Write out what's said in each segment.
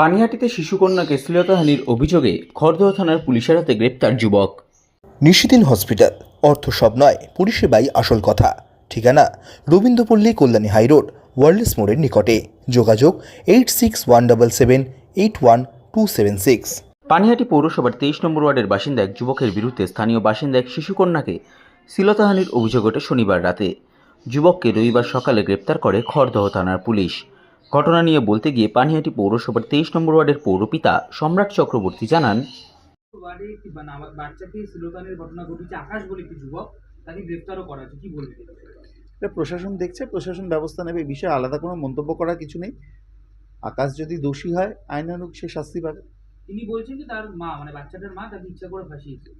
পানিহাটিতে শিশুকন্যাকে শ্লীলতাহানির অভিযোগে খড়দহ থানার পুলিশের হাতে গ্রেপ্তার যুবক। নিশিদিন হসপিটাল অর্থ সব নয় পরিষেবাই আসল কথা। ঠিকানা রবীন্দ্রপল্লী কল্যাণী হাইরোড ওয়ার্ল্ডস মোড়ের নিকটে। যোগাযোগ eight six one double seven eight one two seven six. Panihati পৌরসভার তেইশ নম্বর ওয়ার্ডের বাসিন্দা এক যুবকের বিরুদ্ধে স্থানীয় বাসিন্দা এক শিশুকন্যাকে শ্লীলতাহানির অভিযোগ ওঠে শনিবার রাতে। যুবককে রবিবার সকালে গ্রেপ্তার করে খড়দহ থানার পুলিশ। ঘটনা নিয়ে বলতে গিয়ে পানিহাটি পৌরসভার তেইশ নম্বর ওয়ার্ডের পৌরপিতা সম্রাট চক্রবর্তী জানান ওয়ার্ডে বাচ্চাকে শ্লীলতানের ঘটনা ঘটেছে আকাশ বলে একটি যুবক তাকে গ্রেফতারও করা হয়েছে। কি বলবেন? এটা প্রশাসন দেখছে প্রশাসন ব্যবস্থা নেবে এই বিষয়ে আলাদা কোনো মন্তব্য করার কিছু নেই। আকাশ যদি দোষী হয় আইনানুগ সে শাস্তি পাবে। তিনি বলছেন যে তার মা মানে বাচ্চাটার মা তাকে ইচ্ছা করে ফাঁসিয়েছে।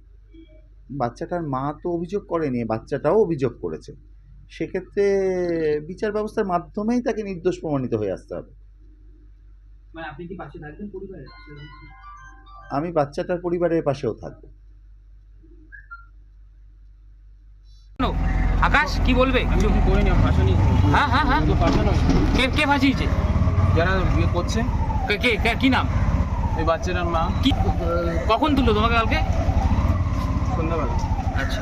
বাচ্চাটার মা তো অভিযোগ করেনি বাচ্চাটাও অভিযোগ করেছে। সেক্ষেত্রে বিচার ব্যবস্থার মাধ্যমেই তাকে নির্দোষ প্রমাণিত হয়ে আসতে হবে। মানে আপনি কি পাশে থাকবেন পরিবারের? আমি বাচ্চাটার পরিবারের পাশেও থাকব। আকাশ কি বলবে? হ্যাঁ হ্যাঁ হ্যাঁ। তো কে কে ফাঁসিয়েছে? যারা বিয়ে করছে। কে কে কে- কি নাম? ওই বাচ্চাটার মা। কি? কখন তুললো তোমাকে কালকে? সন্ধ্যাবেলা। আচ্ছা।